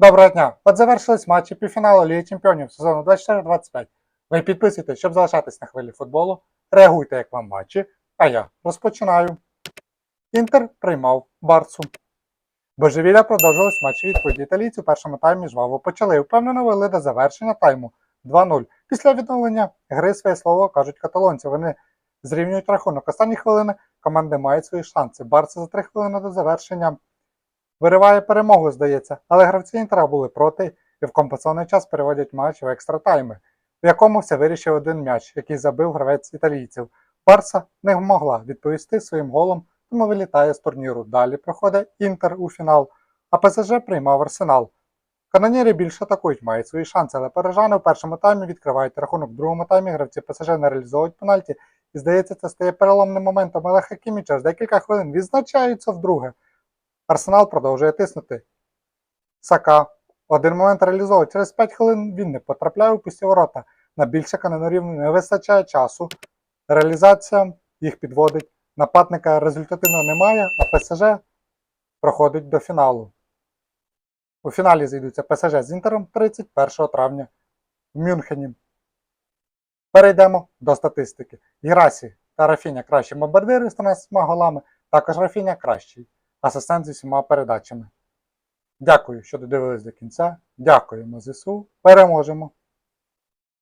Доброго дня! От завершились матчі півфіналу Ліги Чемпіонів сезону 24-25. Ви підписуйтесь, щоб залишатись на хвилі футболу, реагуйте, як вам матчі, а я розпочинаю. Інтер приймав Барсу. Божевілля продовжилось матчі відповіді італійці у першому таймі жваво почали. Впевнено вели до завершення тайму 2-0. Після відновлення гри своє слово кажуть каталонці. Вони зрівнюють рахунок. Останні хвилини команди мають свої шанси. Барса за 3 хвилини до завершення вириває перемогу, здається, але гравці Інтера були проти і в компенсований час переводять матч в екстра тайми, в якому все вирішив один м'яч, який забив гравець італійців. Барса не могла відповісти своїм голом, тому вилітає з турніру. Далі проходить Інтер у фінал, а ПСЖ приймав Арсенал. Канонірі більше атакують, мають свої шанси, але парижани в першому таймі відкривають рахунок. В другому таймі гравці ПСЖ не реалізовують пенальті, і здається, це стає переломним моментом, але Хакімі через декілька хвилин відзначаються вдруге. Арсенал продовжує тиснути. Сака. Один момент реалізовує. Через 5 хвилин він не потрапляє у пусті ворота. На більше канонерів не вистачає часу. Реалізація їх підводить. Нападника результативно немає, а ПСЖ проходить до фіналу. У фіналі зійдуться ПСЖ з Інтером 31 травня в Мюнхені. Перейдемо до статистики. Гірасі та Рафіня кращі бомбардири з 13 голами, також Рафіня кращий асистент з усіма передачами. Дякую, що додивились до кінця. Дякуємо ЗСУ. Переможемо!